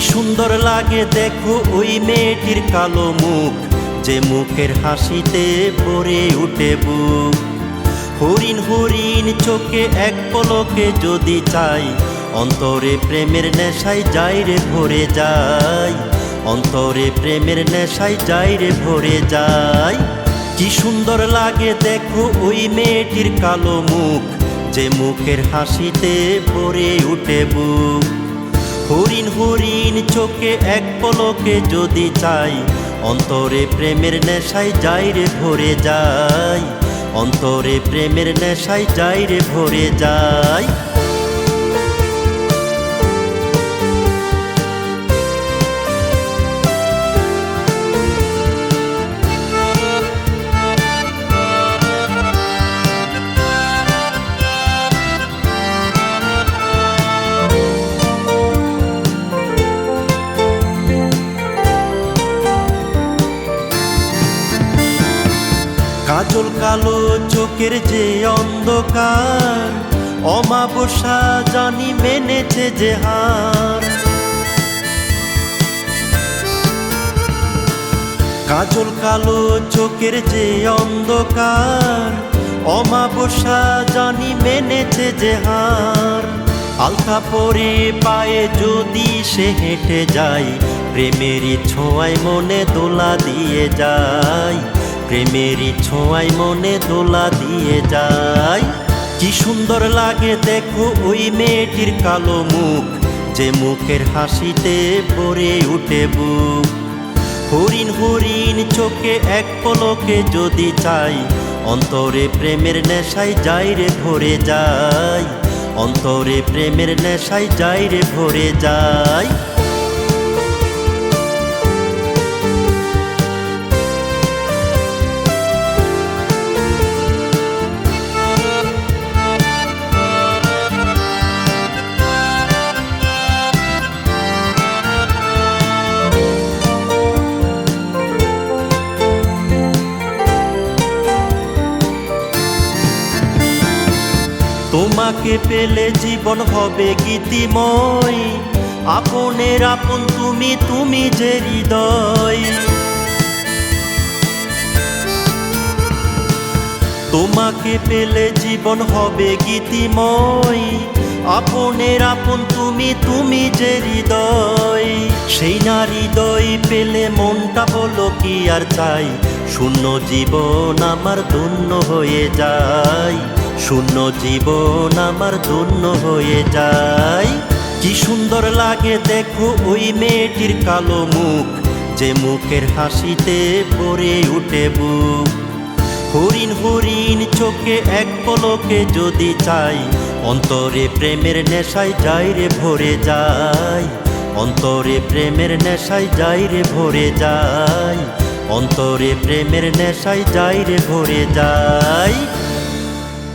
সুন্দর লাগে দেখো ওই মেয়েটির কালো মুখ, যে মুখের হাসিতে ভরে উঠে বুক। হরিণ হরিণ চোখে এক পলকে যদি চাই, অন্তরে প্রেমের নেশায় যাই রে ভরে যায় অন্তরে প্রেমের নেশায় যাই রে ভরে যায় কি সুন্দর লাগে দেখো ওই মেয়েটির কালো মুখ, যে মুখের হাসিতে ভরে উঠে বুক। হরিণ হরিণ চোখে এক পলকে যদি চাই, অন্তরে প্রেমের নেশায় যাই রে ভরে যায় অন্তরে প্রেমের নেশায় যাই রে ভরে যায় কাজল কালো চোখের যে অন্ধকার অমাবসা জানি মেনেছে যে হার। কাজল কালো চোখের যে অন্ধকার অমাবসা জানি মেনেছে যে হার। আলতা পরে পায়ে যদি সে হেঁটে যায়, প্রেমেরই ছোঁয়ায় মনে দোলা দিয়ে যায়। প্রেমেরই ছোঁয়ায় মনে দোলা দিয়ে যায়। কি সুন্দর লাগে দেখো ওই মেয়েটির কালো মুখ, যে মুখের হাসিতে ভরে উঠে বুক। হরিণ হরিণ চোখে এক পলকে যদি চাই, অন্তরে প্রেমের নেশায় যাই রে ভরে যায় অন্তরে প্রেমের নেশায় যাই রে ভরে যায় তোমাকে পেলে জীবন হবে গীতিময় আপনের আপন তুমি তুমি যে হৃদয়। তোমাকে পেলে জীবন হবে গীতিময় আপনের আপন তুমি তুমি যে হৃদয়। সেই না হৃদয় পেলে মনটা বলো কি আর চাই। শূন্য জীবন আমার ধন্য হয়ে যায়। শূন্য জীবন আমার ধন্য হয়ে যায়। কি সুন্দর লাগে দেখো ওই মেয়েটির কালো মুখ, যে মুখের হাসিতে ভরে উঠে বুক। হরিণ হরিণ চোখে এক পলকে যদি চাই, অন্তরে প্রেমের নেশায় যাই রে ভরে যায় অন্তরে প্রেমের নেশায় যাই রে ভরে যায় অন্তরে প্রেমের নেশায় যাই রে ভরে যায়